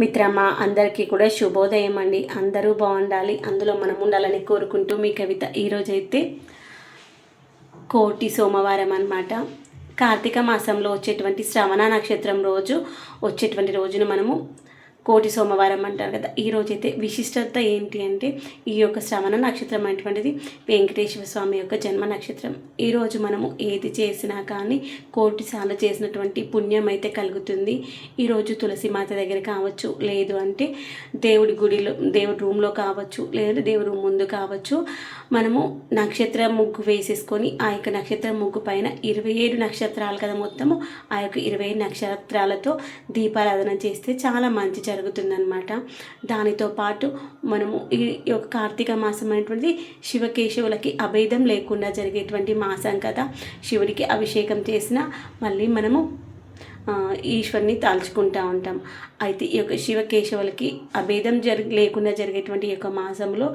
మిత్రమా అందరికీ కూడా శుభోదయం అండి. అందరూ బాగుండాలి. అందులో మనం ఉండాలని కోరుకుంటూ మీ కవిత ఈరోజైతే కోటి సోమవారం అన్నమాట. కార్తీక మాసంలో వచ్చేటువంటి శ్రవణ నక్షత్రం రోజు వచ్చేటువంటి రోజును మనము కోటి సోమవారం అంటారు కదా. ఈరోజు అయితే విశిష్టత ఏంటి అంటే ఈ యొక్క శ్రవణ నక్షత్రం అనేటువంటిది వెంకటేశ్వర స్వామి యొక్క జన్మ నక్షత్రం. ఈరోజు మనము ఏది చేసినా కానీ కోటి సార్లు చేసినటువంటి పుణ్యం అయితే కలుగుతుంది. ఈరోజు తులసి మాత దగ్గర కావచ్చు లేదు అంటే దేవుడి గుడిలో దేవుడి రూమ్లో కావచ్చు లేదంటే దేవుడి రూమ్ ముందు కావచ్చు మనము నక్షత్ర ముగ్గు వేసేసుకొని ఆ యొక్క నక్షత్ర ముగ్గు పైన ఇరవై ఏడు నక్షత్రాలు కదా మొత్తము ఆ యొక్క ఇరవై ఏడు నక్షత్రాలతో దీపారాధన చేస్తే చాలా మంచి జరుగుతుందన్నమాట. దానితో పాటు మనము ఈ యొక్క కార్తీక మాసం అనేటువంటిది శివకేశవులకి అభేదం లేకుండా జరిగేటువంటి మాసం కదా. శివుడికి అభిషేకం చేసిన మళ్ళీ మనము ఈశ్వరిని ఈశ్వరుని తాల్చుకుంటూ ఉంటాం. అయితే ఈ యొక్క శివకేశవులకి అభేదం జరి లేకుండా జరిగేటువంటి ఈ యొక్క మాసంలో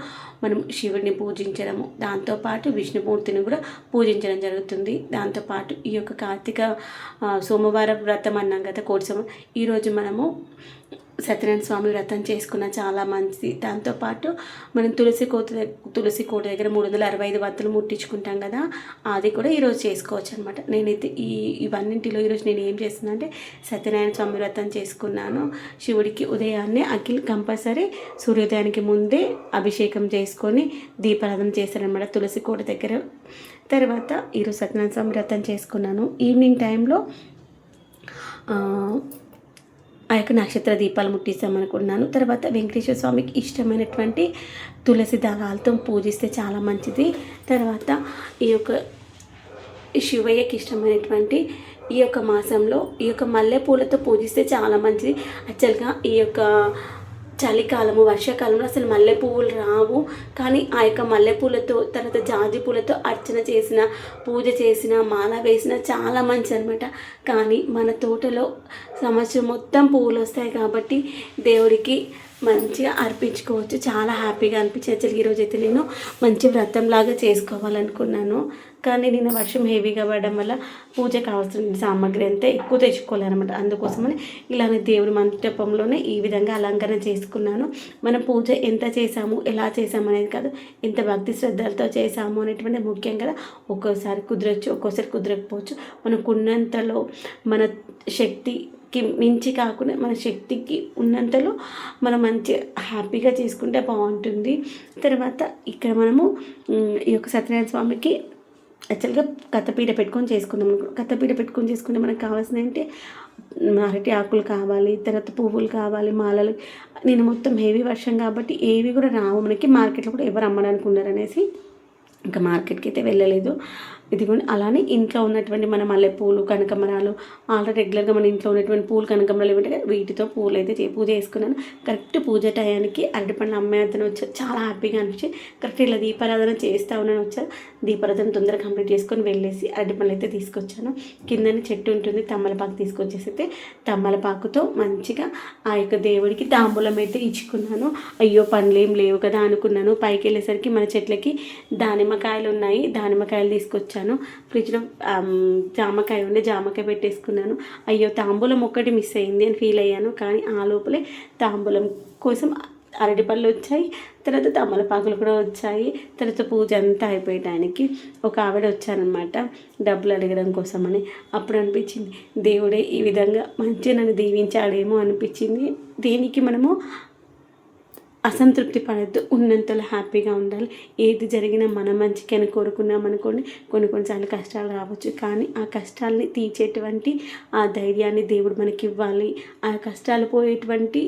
మనం శివుడిని పూజించడము దాంతోపాటు విష్ణుమూర్తిని కూడా పూజించడం జరుగుతుంది. దాంతోపాటు ఈ యొక్క కార్తీక సోమవారం వ్రతం అన్నాం కదా కోటి సోమవారం ఈరోజు మనము సత్యనారాయణ స్వామి వ్రతం చేసుకున్న చాలా మంచిది. దాంతోపాటు మనం తులసి కోత తులసి కోట దగ్గర మూడు వందల అరవై ఐదు వత్తులు ముట్టించుకుంటాం కదా అది కూడా ఈరోజు చేసుకోవచ్చు అనమాట నేనైతే ఈ ఇవన్నింటిలో ఈరోజు నేను ఏం చేస్తున్నా అంటే సత్యనారాయణ స్వామి వ్రతం చేసుకున్నాను. శివుడికి ఉదయాన్నే అఖిల్ కంపల్సరీ సూర్యోదయానికి ముందే అభిషేకం చేసుకొని దీపారాధన చేశారనమాట తులసి కోట దగ్గర. తర్వాత ఈరోజు సత్యనారాయణ స్వామి వ్రతం చేసుకున్నాను. ఈవినింగ్ టైంలో ఆ, యొక్క నక్షత్ర దీపాలు ముట్టిస్తామనుకున్నాను తర్వాత వెంకటేశ్వర స్వామికి ఇష్టమైనటువంటి తులసి దళాలతో పూజిస్తే చాలా మంచిది. తర్వాత ఈ యొక్క శివయ్యకి ఇష్టమైనటువంటి ఈ యొక్క మాసంలో ఈ యొక్క మల్లెపూలతో పూజిస్తే చాలా మంచిది. యాక్చువల్గా ఈ యొక్క చలికాలము వర్షాకాలంలో అసలు మల్లె పువ్వులు రావు. కానీ ఆ యొక్క మల్లెపూలతో తర్వాత జాజి పూలతో అర్చన చేసిన పూజ చేసిన మాల వేసిన చాలా మంచి అనమాట కానీ మన తోటలో సంవత్సరం మొత్తం పువ్వులు వస్తాయి కాబట్టి దేవుడికి మంచిగా అర్పించుకోవచ్చు. చాలా హ్యాపీగా అనిపించింది. అసలు ఈరోజు అయితే నేను మంచి వ్రతంలాగా చేసుకోవాలనుకున్నాను. కానీ నిన్న వర్షం హెవీగా పడడం వల్ల పూజ కావాల్సిన సామాగ్రి అంతా ఎక్కువ తెచ్చుకోవాలన్నమాట అందుకోసమని ఇలానే దేవుడి మంటపంలోనే ఈ విధంగా అలంకరణ చేసుకున్నాను. మనం పూజ ఎంత చేసాము ఎలా చేసాము అనేది కాదు ఎంత భక్తి శ్రద్ధలతో చేసాము అనేటువంటి ముఖ్యం కదా. ఒక్కోసారి కుదరచ్చు ఒక్కోసారి కుదరకపోవచ్చు. మనకున్నంతలో మన శక్తి శక్తికి మించి కాకుండా మన శక్తికి ఉన్నంతలో మనం మంచి హ్యాపీగా చేసుకుంటే బాగుంటుంది. తర్వాత ఇక్కడ మనము ఈ యొక్క సత్యనారాయణ స్వామికి యాక్చువల్గా కథపీట పెట్టుకొని చేసుకుందాం కథపీట పెట్టుకొని చేసుకుంటే మనకు కావాల్సింది అంటే అరటి ఆకులు కావాలి తర్వాత పువ్వులు కావాలి మాలలు. నేను మొత్తం హెవీ వర్షం కాబట్టి ఏవి కూడా రావు. మనకి మార్కెట్లో కూడా ఎవరు అమ్మడానికి ఉన్నారు అనేసి ఇంకా మార్కెట్కి అయితే వెళ్ళలేదు. ఇదిగోండి అలానే ఇంట్లో ఉన్నటువంటి మన మల్లెపూలు కనకమరాలు ఆల్రెడీ రెగ్యులర్గా మన ఇంట్లో ఉన్నటువంటి పూలు కనకమరాలు ఏమిటంటే వీటితో పూలు అయితే పూజ చేసుకున్నాను. కరెక్ట్ పూజ టయానికి అరటిపండు అమ్మాయి అతను వచ్చారు చాలా హ్యాపీగా అనిపించి కరెక్ట్ ఇలా దీపారాధన చేస్తా ఉన్నాను వచ్చారు దీపారాధన తొందరగా కంప్లీట్ చేసుకొని వెళ్ళేసి అరటిపండ్లు అయితే తీసుకొచ్చాను. కిందని చెట్టు ఉంటుంది తమ్మలపాకు తీసుకొచ్చేసి అయితే తమ్మలపాకుతో మంచిగా ఆ యొక్క దేవుడికి తాంబూలం అయితే ఇచ్చుకున్నాను. అయ్యో పండ్లు ఏం లేవు కదా అనుకున్నాను. పైకి వెళ్ళేసరికి మన చెట్లకి దానిమ్మకాయలు ఉన్నాయి దానిమ్మకాయలు తీసుకొచ్చాను. ఫ్రిడ్జ్లో జామకాయ ఉండే జామకాయ పెట్టేసుకున్నాను. అయ్యో తాంబూలం ఒక్కటి మిస్ అయింది అని ఫీల్ అయ్యాను. కానీ ఆ లోపలే తాంబూలం కోసం అరటిపళ్ళు వచ్చాయి. తర్వాత తమలపాకులు కూడా వచ్చాయి. తర్వాత పూజ అంతా అయిపోయడానికి ఒక ఆవిడ వచ్చారనమాట. డబ్బులు అడగడం కోసమని. అప్పుడు అనిపించింది దేవుడే ఈ విధంగా మంచిగా నన్ను దీవించాడేమో అనిపించింది. దీనికి మనము అసంతృప్తి పడద్దు. ఉన్నంతలో హ్యాపీగా ఉండాలి. ఏది జరిగినా మన మంచికి అని కోరుకున్నాం అనుకోండి కొన్ని కొన్నిసార్లు కష్టాలు రావచ్చు. కానీ ఆ కష్టాలని తీర్చేటువంటి ఆ ధైర్యాన్ని దేవుడు మనకి ఇవ్వాలి. ఆ కష్టాలు పోయేటువంటి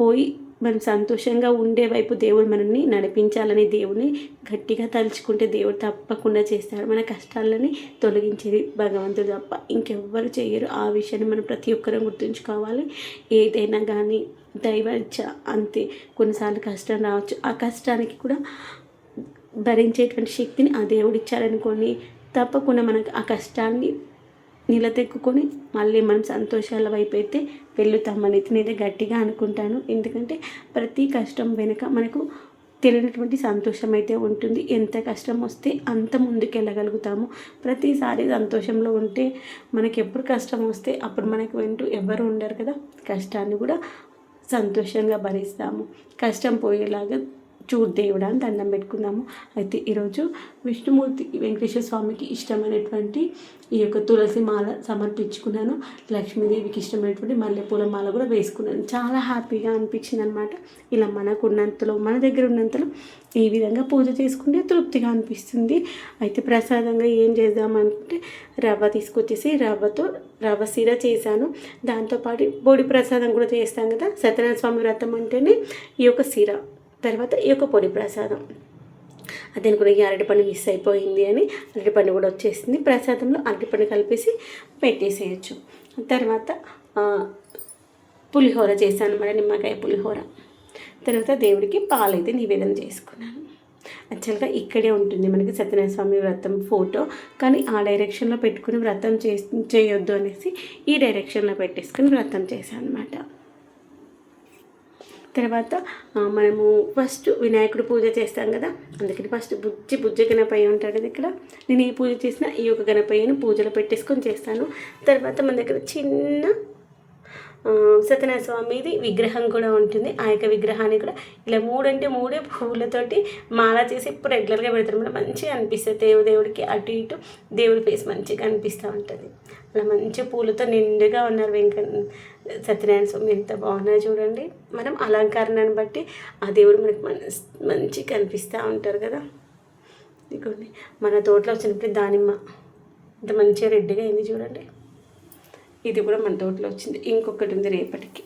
పోయి మనం సంతోషంగా ఉండే వైపు దేవుడు మనల్ని నడిపించాలని దేవుని గట్టిగా తలుచుకుంటే దేవుడు తప్పకుండా చేస్తాడు. మన కష్టాలని తొలగించేది భగవంతుడు తప్ప ఇంకెవ్వరు చేయరు. ఆ విషయాన్ని మనం ప్రతి ఒక్కరం గుర్తుంచుకోవాలి. ఏదైనా కానీ దైవచ్చ అంతే. కొన్నిసార్లు కష్టం రావచ్చు. ఆ కష్టానికి కూడా భరించేటువంటి శక్తిని ఆ దేవుడు ఇచ్చారనుకోండి తప్పకుండా మనకు ఆ కష్టాన్ని నిలదెక్కుకొని మళ్ళీ మనం సంతోషాల వైపు అయితే వెళ్తామని నేనైతే గట్టిగా అనుకుంటాను. ఎందుకంటే ప్రతి కష్టం వెనుక మనకు తెలియనటువంటి సంతోషం అయితే ఉంటుంది. ఎంత కష్టం వస్తే అంత ముందుకెళ్ళగలుగుతాము ప్రతిసారి సంతోషంలో ఉంటే మనకి ఎప్పుడు కష్టం వస్తే అప్పుడు మనకు వింటూ ఎవరు ఉండరు కదా. కష్టాన్ని కూడా సంతోషంగా భరిస్తాము. కష్టం పోయేలాగా చూడు దేవుడా అని దండం పెట్టుకుందాము. అయితే ఈరోజు విష్ణుమూర్తి వెంకటేశ్వర స్వామికి ఇష్టమైనటువంటి ఈ యొక్క తులసి మాల సమర్పించుకున్నాను. లక్ష్మీదేవికి ఇష్టమైనటువంటి మల్లెపూల మాల కూడా వేసుకున్నాను. చాలా హ్యాపీగా అనిపించింది అనమాట ఇలా మనకు ఉన్నంతలో మన దగ్గర ఉన్నంతలో ఈ విధంగా పూజ చేసుకుంటే తృప్తిగా అనిపిస్తుంది. అయితే ప్రసాదంగా ఏం చేద్దామనుకుంటే రవ్వ తీసుకొచ్చేసి రవ్వతో రవ్వ సీర చేశాను. దాంతోపాటు బోడి ప్రసాదం కూడా చేస్తాం కదా. సత్యనారాయణ స్వామి వ్రతం అంటేనే ఈ యొక్క సిర. తర్వాత ఈ యొక్క పొడి ప్రసాదం. అది కూడా ఈ అరటిపండు మిస్ అయిపోయింది అని అరటిపండు కూడా వచ్చేసింది. ప్రసాదంలో అరటిపండు కలిపేసి పెట్టేసేయచ్చు. తర్వాత పులిహోర చేశాను అనమాట నిమ్మకాయ పులిహోర. తర్వాత దేవుడికి పాలైతే నివేదన చేసుకున్నాను. యాక్చువల్గా ఇక్కడే ఉంటుంది మనకి సత్యనారాయణ స్వామి వ్రతం ఫోటో. కానీ ఆ డైరెక్షన్లో పెట్టుకుని వ్రతం చే చేయొద్దు అనేసి ఈ డైరెక్షన్లో పెట్టేసుకుని వ్రతం చేశాను అనమాట తర్వాత మనము ఫస్ట్ వినాయకుడు పూజ చేస్తాం కదా అందుకని ఫస్ట్ బుజ్జి బుజ్జి గణపయ్య ఉంటాడు కదా ఇక్కడ. నేను ఏ పూజ చేసినా ఈ యొక్క గణపయ్యను పూజలో పెట్టేసుకొని చేస్తాను. తర్వాత మన దగ్గర చిన్న సత్యనారాయణ స్వామిది విగ్రహం కూడా ఉంటుంది. ఆ యొక్క విగ్రహాన్ని కూడా ఇలా మూడంటే మూడే పువ్వులతోటి మాల చేసి ఇప్పుడు రెగ్యులర్గా పెడతారు. మనం మంచిగా అనిపిస్తుంది. దేవు దేవుడికి అటు ఇటు దేవుడి ఫేస్ మంచిగా అనిపిస్తూ ఉంటుంది. అలా మంచి పూలతో నిండుగా ఉన్నారు వెంకట సత్యనారాయణ స్వామి ఎంత బాగున్నాయో చూడండి. మనం అలంకరణను బట్టి ఆ దేవుడు మనకి మన మంచిగా కనిపిస్తూ ఉంటారు కదా. ఇదిగోండి మన తోటలో వచ్చినప్పుడు దానిమ్మ ఇంత మంచిగా రెడ్డిగా అయింది చూడండి. ఇది కూడా మన తోటలో వచ్చింది. ఇంకొకటి ఉంది రేపటికి.